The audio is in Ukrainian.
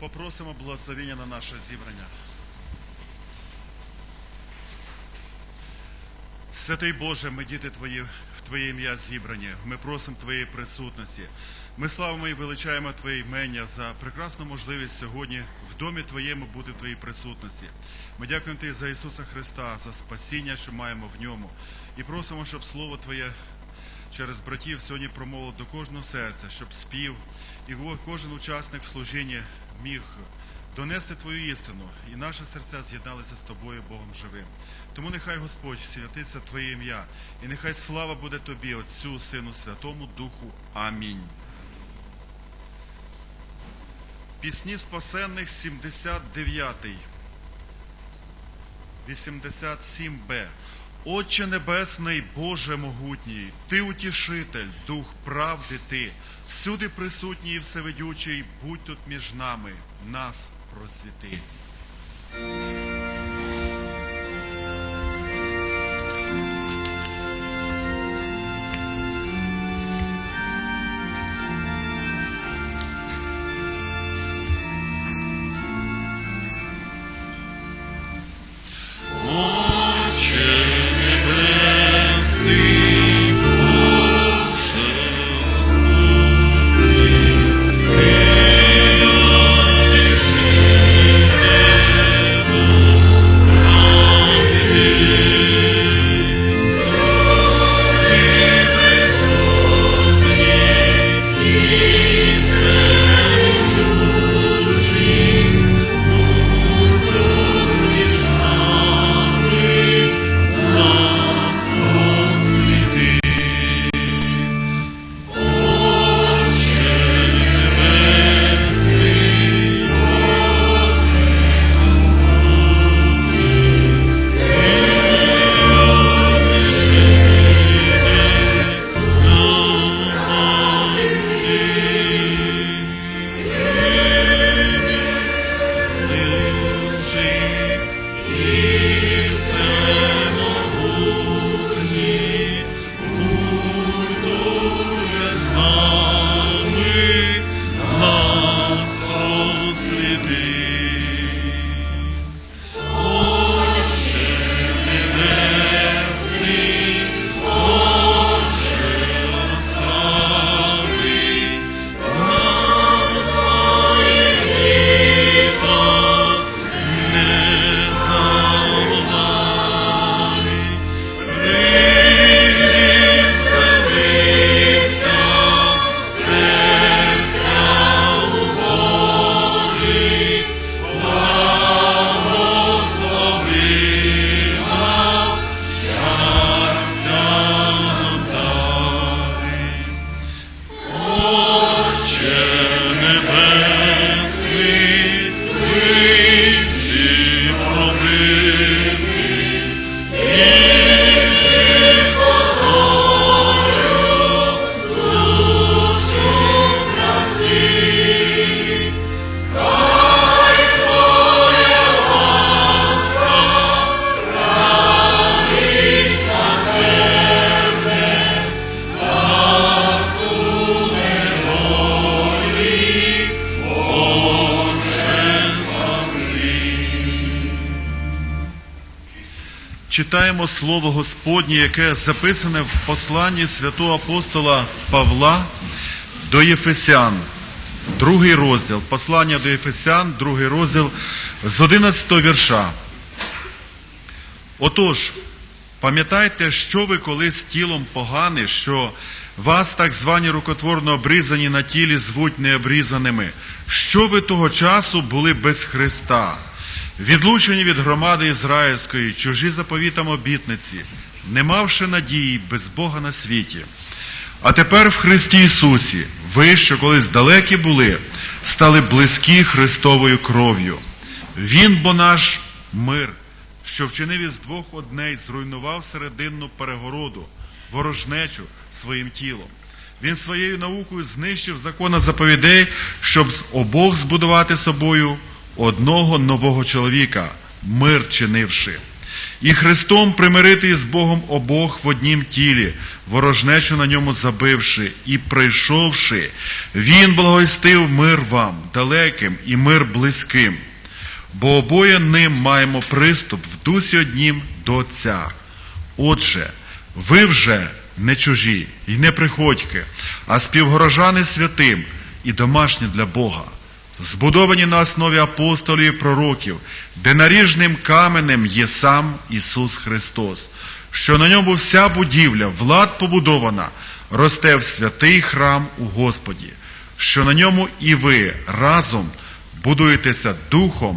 Попросимо благословення на наше зібрання. Святий Боже, ми діти Твої, в Твоє ім'я зібрані. Ми просимо Твоєї присутності. Ми славимо і величаємо Твоє імення за прекрасну можливість сьогодні в домі Твоєму бути в Твоїй присутності. Ми дякуємо Тобі за Ісуса Христа, за спасіння, що маємо в ньому. І просимо, щоб Слово Твоє через братів сьогодні промовило до кожного серця, щоб спів і кожен учасник в служінні міг донести Твою істину, і наші серця з'єдналися з Тобою, Богом живим. Тому нехай Господь святиться Твоє ім'я, і нехай слава буде Тобі, Отцю, Сину, Святому Духу. Амінь. Пісні спасенних 79. 87б. Отче Небесний, Боже могутній, Ти утішитель, Дух правди Ти, всюди присутній і всевидючий, будь тут між нами, нас просвіти. Читаємо слово Господнє, яке записане в посланні святого апостола Павла до Єфесян. Другий розділ. Послання до Єфесян, другий розділ з 11 вірша. Отож, пам'ятайте, що ви колись тілом погане, що вас так звані рукотворно обрізані на тілі звуть необрізаними, що ви того часу були без Христа, відлучені від громади ізраїльської, чужі заповітам обітниці, не мавши надії без Бога на світі. А тепер в Христі Ісусі, ви, що колись далекі були, стали близькі Христовою кров'ю. Він бо наш мир, що вчинив із двох одней, зруйнував серединну перегороду, ворожнечу своїм тілом. Він своєю наукою знищив закона заповідей, щоб з обох збудувати собою одного нового чоловіка, мир чинивши. і Христом примирити з Богом обох в однім тілі, ворожнечу на ньому забивши і прийшовши, Він благовістив мир вам, далеким і мир близьким. Бо обоє ним маємо приступ в дусі однім до Отця. Отже, ви вже не чужі і не приходьки, а співгорожани святим і домашні для Бога, збудовані на основі апостолів і пророків, де наріжним каменем є сам Ісус Христос, що на ньому вся будівля, влад побудована, росте в святий храм у Господі, що на ньому і ви разом будуєтеся духом